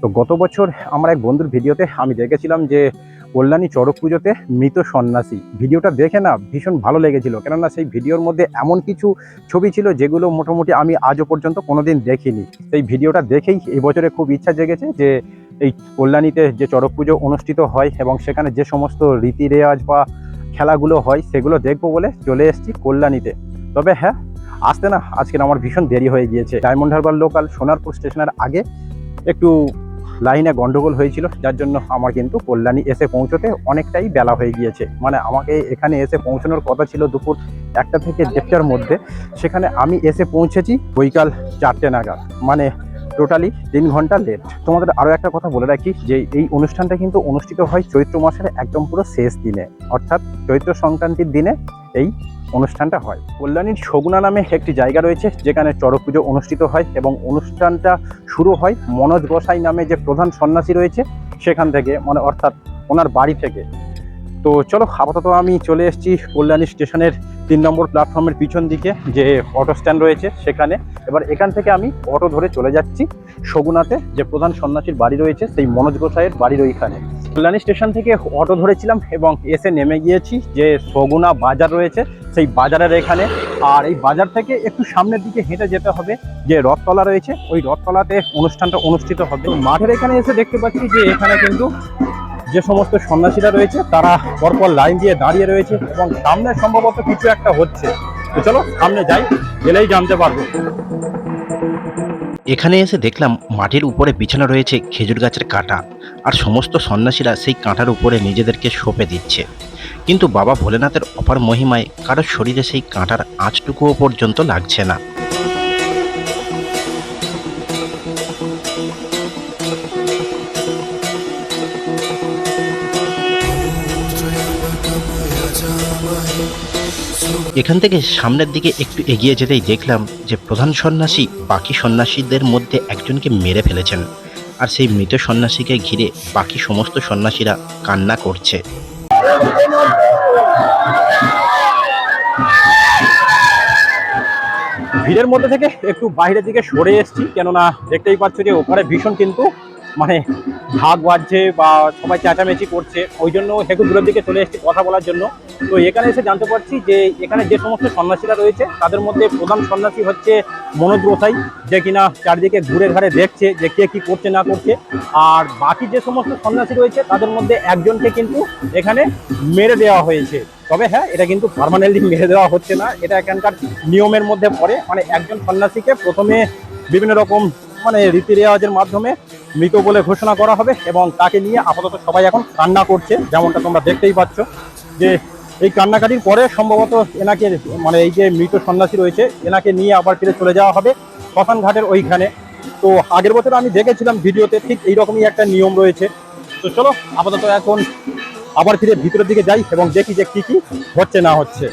তো গত বছর আমার এক বন্ধুর ভিডিওতে আমি দেখেছিলাম যে কল্যাণী চড়ক পুজোতে মৃত সন্ন্যাসী। ভিডিওটা দেখে না ভীষণ ভালো লেগেছিল, কেননা সেই ভিডিওর মধ্যে এমন কিছু ছবি ছিল যেগুলো মোটামুটি আমি আজও পর্যন্ত কোনোদিন দেখিনি। সেই ভিডিওটা দেখেই এবছরে খুব ইচ্ছা জেগেছে যে এই কল্যাণীতে যে চড়ক পুজো অনুষ্ঠিত হয় এবং সেখানে যে সমস্ত রীতি রেওয়াজ বা খেলাগুলো হয় সেগুলো দেখব বলে চলে এসেছি কল্যাণীতে। তবে হ্যাঁ আসতে না আজকের আমার ভীষণ দেরি হয়ে গিয়েছে। ডায়মন্ড হারবার লোকাল, সোনারপুর স্টেশনের আগে একটু লাইনে গন্ডগোল হয়েছিল, যার জন্য আমার কিন্তু কল্যাণী এসে পৌঁছতে অনেকটাই বেলা হয়ে গিয়েছে। মানে আমাকে এখানে এসে পৌঁছানোর কথা ছিল দুপুর একটা থেকে দেড়টার মধ্যে। সেখানে আমি এসে পৌঁছেছি বৈকাল চারটে নাগাদ। মানে টোটালি তিন ঘণ্টা লেট তোমাদের আরও একটা কথা বলে রাখি, যে এই অনুষ্ঠানটা কিন্তু অনুষ্ঠিত হয় চৈত্র মাসের একদম পুরো শেষ দিনে। অর্থাৎ চৈত্র সংক্রান্তির দিনে এই অনুষ্ঠানটা হয়। কল্যাণীর সগুনা নামে একটি জায়গা রয়েছে, যেখানে চড়ক পুজো অনুষ্ঠিত হয় এবং অনুষ্ঠানটা শুরু হয় মনোজ গোসাই নামে যে প্রধান সন্ন্যাসী রয়েছে, সেখান থেকে মানে অর্থাৎ ওনার বাড়ি থেকে। তো চলো, আপাতত আমি চলে এসেছি কল্যাণী স্টেশনের তিন নম্বর প্ল্যাটফর্মের পিছন দিকে যে অটো স্ট্যান্ড রয়েছে সেখানে। এবার এখান থেকে আমি অটো ধরে চলে যাচ্ছি সগুনাতে যে প্রধান সন্ন্যাসীর বাড়ি রয়েছে, সেই মনোজ গোসাইয়ের বাড়ির ওইখানে। কল্যাণী স্টেশন থেকে অটো ধরেছিলাম এবং এসে নেমে গিয়েছি যে সগুনা বাজার রয়েছে, সেই বাজারের এখানে। আর এই বাজার থেকে একটু সামনের দিকে হেঁটে যেতে হবে, যে রথতলা রয়েছে, ওই রথতলাতে অনুষ্ঠানটা অনুষ্ঠিত হবে। মাঠের এখানে এসে দেখতে পাচ্ছি যে এখানে কিন্তু যে সমস্ত সন্ন্যাসীরা রয়েছে, তারা পরপর লাইন দিয়ে দাঁড়িয়ে রয়েছে এবং সামনে সম্ভবত কিছু একটা হচ্ছে। তো চলো, সামনে যাই, গেলেই জানতে পারব। এখানে এসে দেখলাম মাটির উপরে বিছানা রয়েছে খেজুর গাছের কাঁটা, আর সমস্ত সন্ন্যাসীরা সেই কাঁটার উপরে নিজেদেরকে সঁপে দিচ্ছে। কিন্তু বাবা ভোলেনাথের অপার মহিমায় কারোর শরীরে সেই কাঁটার আঁচটুকুও পর্যন্ত লাগছে না। এখান থেকে সামনের দিকে একটু এগিয়ে যেতেই দেখলাম যে প্রধান সন্ন্যাসী বাকি সন্ন্যাসীদের মধ্যে একজনকে মেরে ফেলেছেন। আর সেই মৃত সন্ন্যাসীকে ঘিরে বাকি সমস্ত সন্ন্যাসীরা কান্না করছে। ভিড়ের মধ্যে থেকে একটু বাইরের দিকে সরে এসেছি, কেননা দেখতেই পাচ্ছ যে ওপারে ভীষণ কিন্তু মানে ঢাক বাজছে বা সবাই চেঁচামেচি করছে, ওই জন্য একটু দূরের দিকে চলে এসেছি কথা বলার জন্য। তো এখানে এসে জানতে পারছি যে এখানে যে সমস্ত সন্ন্যাসীরা রয়েছে, তাদের মধ্যে প্রধান সন্ন্যাসী হচ্ছে মনোজ গোসাই, যে কিনা চারদিকে ঘুরে ঘাড়ে দেখছে যে কে কী করছে না করছে। আর বাকি যে সমস্ত সন্ন্যাসী রয়েছে, তাদের মধ্যে একজনকে কিন্তু এখানে মেরে দেওয়া হয়েছে। তবে হ্যাঁ এটা কিন্তু পার্মানেন্টলি মেরে দেওয়া হচ্ছে না, এটা এখানকার নিয়মের মধ্যে পড়ে। মানে একজন সন্ন্যাসীকে প্রথমে বিভিন্ন রকম মানে রীতি রেওয়াজের মাধ্যমে মৃত বলে ঘোষণা করা হবে এবং তাকে নিয়ে আপাতত সবাই এখন কান্না করছে, যেমনটা তোমরা দেখতেই পাচ্ছ। যে এই কান্নাকাটির পরে সম্ভবত এনাকে মানে এই যে মৃত সন্ন্যাসী রয়েছে, এনাকে নিয়ে আবার ফিরে চলে যাওয়া হবে শ্মশান ঘাটের ওইখানে। তো আগের বছর আমি দেখেছিলাম ভিডিওতে ঠিক এইরকমই একটা নিয়ম রয়েছে। তো চলো, আপাতত এখন আবার ফিরে ভিতরের দিকে যাই এবং দেখি যে কি কি হচ্ছে না হচ্ছে।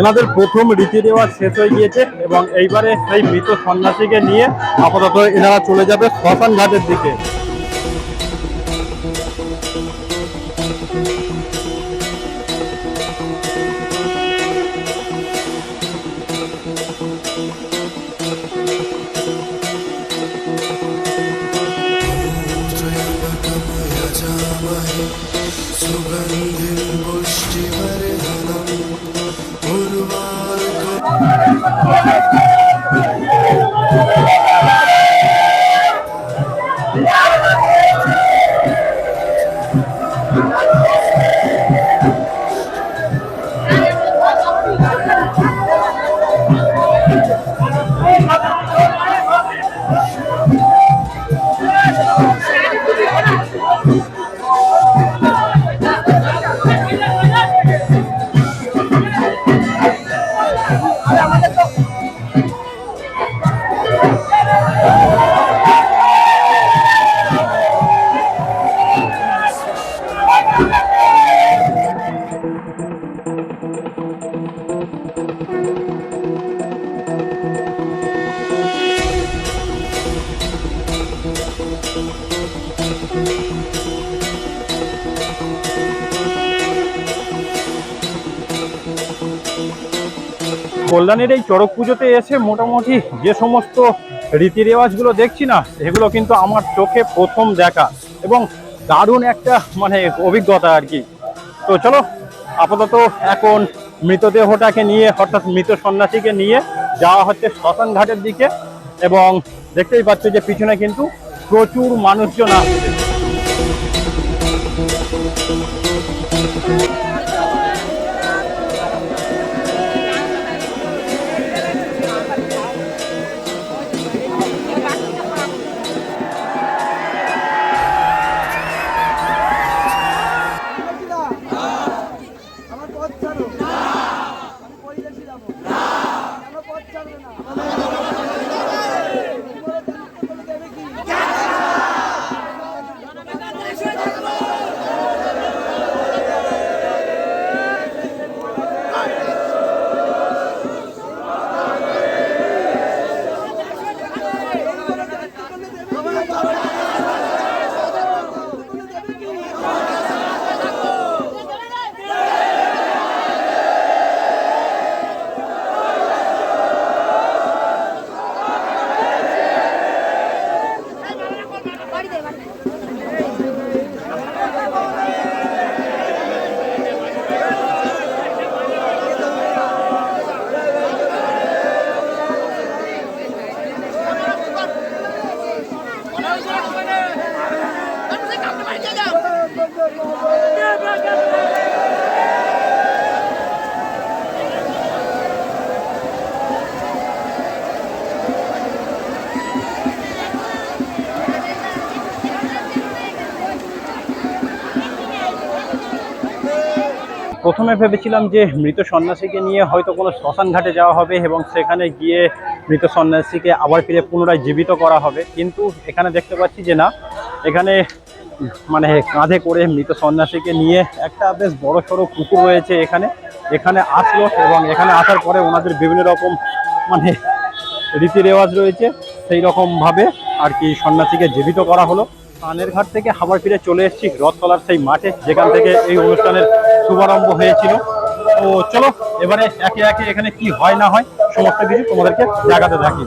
এনাদের প্রথম রীতি রেওয়াজ শেষ হয়ে গিয়েছে এবং এইবারে সেই মৃত সন্ন্যাসীকে নিয়ে আপাতত এনারা চলে যাবে শ্মশান ঘাটের দিকে। কল্যাণের এই চড়ক পুজোতে এসে মোটামুটি যে সমস্ত রীতি রেওয়াজগুলো দেখছি না, এগুলো কিন্তু আমার চোখে প্রথম দেখা এবং দারুণ একটা মানে অভিজ্ঞতা আর কি। তো চলো, আপাতত এখন মৃতদেহটাকে নিয়ে, অর্থাৎ মৃত সন্ন্যাসীকে নিয়ে যাওয়া হচ্ছে শ্মশান ঘাটের দিকে এবং দেখতেই পাচ্ছ যে পিছনে কিন্তু প্রচুর মানুষজন আসছে। প্রথমে ভেবেছিলাম যে মৃত সন্ন্যাসীকে নিয়ে হয়তো কোনো শ্মশান ঘাটে যাওয়া হবে এবং সেখানে গিয়ে মৃত সন্ন্যাসীকে আবার ফিরে পুনরায় জীবিত করা হবে। কিন্তু এখানে দেখতে পাচ্ছি যে না, এখানে মানে কাঁধে করে মৃত সন্ন্যাসীকে নিয়ে একটা বেশ বড় সড়ো পুকুর রয়েছে এখানে। এখানে আসলো এবং এখানে আসার পরে ওনাদের বিভিন্ন রকম মানে রীতি রেওয়াজ রয়েছে। সেই রকমভাবে আর কি সন্ন্যাসীকে জীবিত করা হলো। পানের ঘাট থেকে হাবার ফিরে চলে এসেছি রথতলার সেই মাঠে, যেখান থেকে এই অনুষ্ঠানের শুভারম্ভ হয়েছিল। তো চলো, এবারে একে একে এখানে কি হয় না হয় সমস্ত কিছু তোমাদেরকে জায়গাতে থাকি।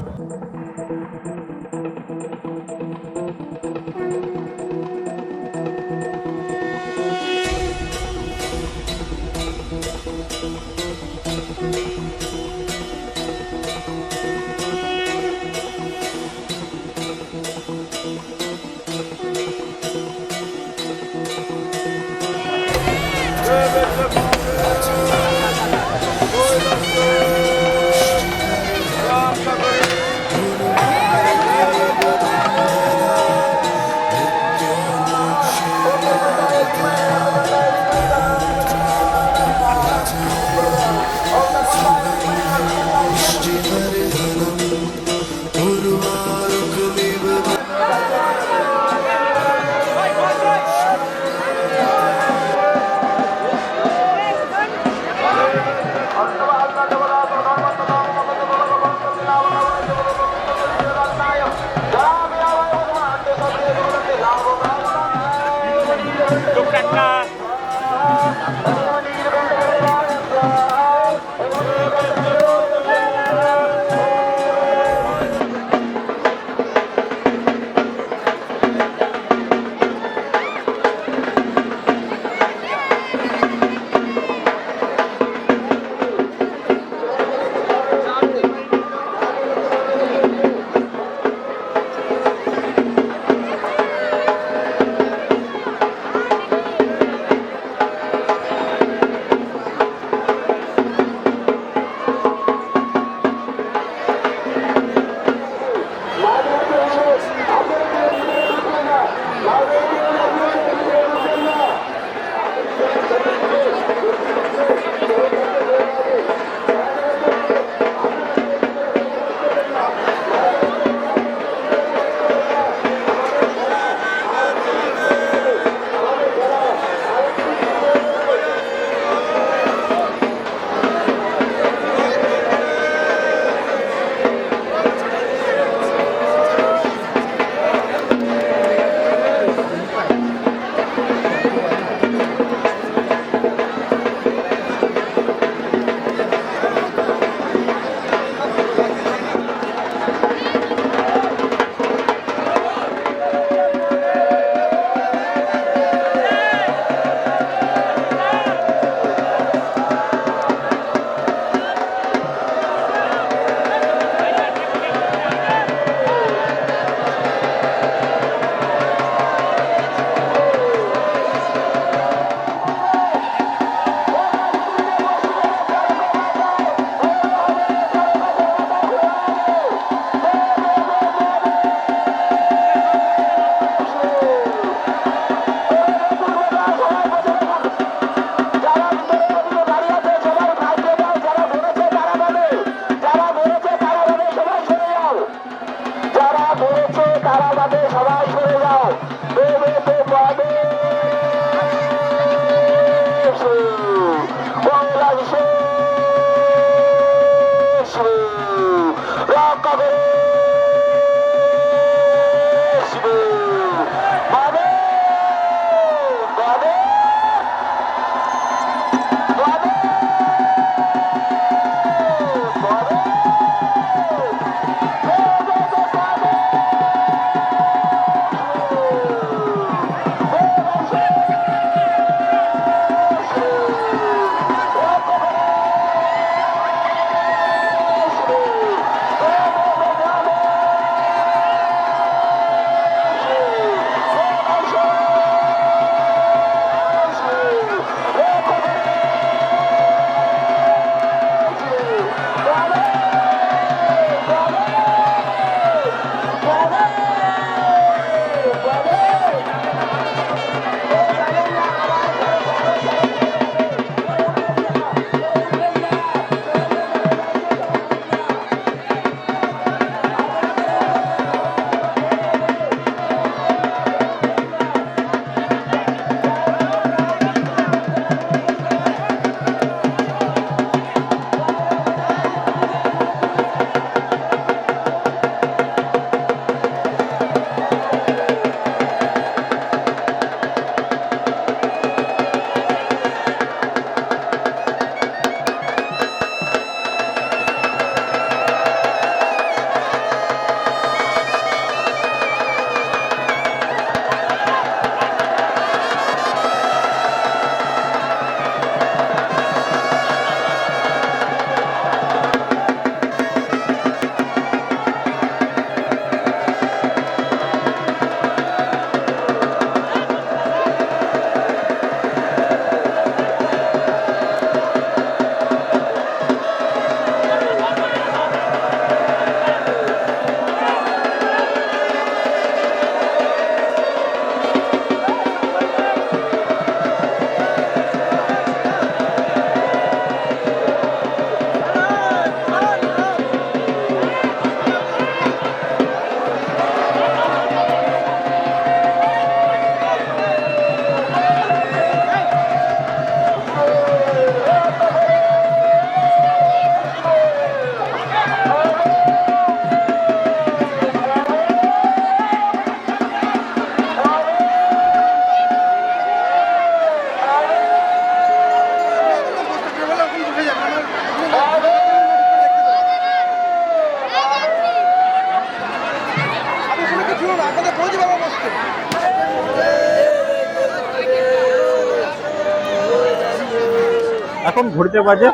ঘড়িতে বাজে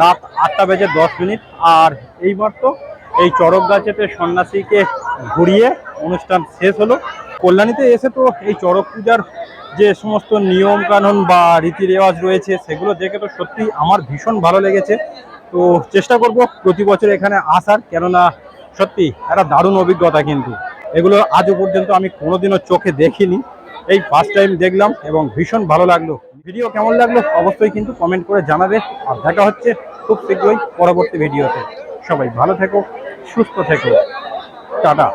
রাত আটটা বেজে দশ মিনিট। আর তো এই চড়ক গাছেতে সন্ন্যাসীকে ঘুরিয়ে অনুষ্ঠান শেষ হলো। কল্যাণীতে এসে তো এই চড়ক পূজার যে সমস্ত নিয়ম কানুন বা রীতি রেওয়াজ রয়েছে, সেগুলো দেখে তো সত্যি আমার ভীষণ ভালো লেগেছে। তো চেষ্টা করব প্রতি বছর এখানে আসার, কেননা সত্যি একটা দারুণ অভিজ্ঞতা কিন্তু। এগুলো আজও পর্যন্ত আমি কোনোদিনও চোখে দেখিনি। এই ফার্স্ট টাইম দেখলাম এবং ভীষণ ভালো লাগল। ভিডিও কেমন লাগল অবশ্যই কিন্তু কমেন্ট করে জানাবে। আর দেখা হচ্ছে খুব শীঘ্রই পরবর্তী ভিডিওতে। সবাই ভালো থেকো, সুস্থ থেকো। টাটা।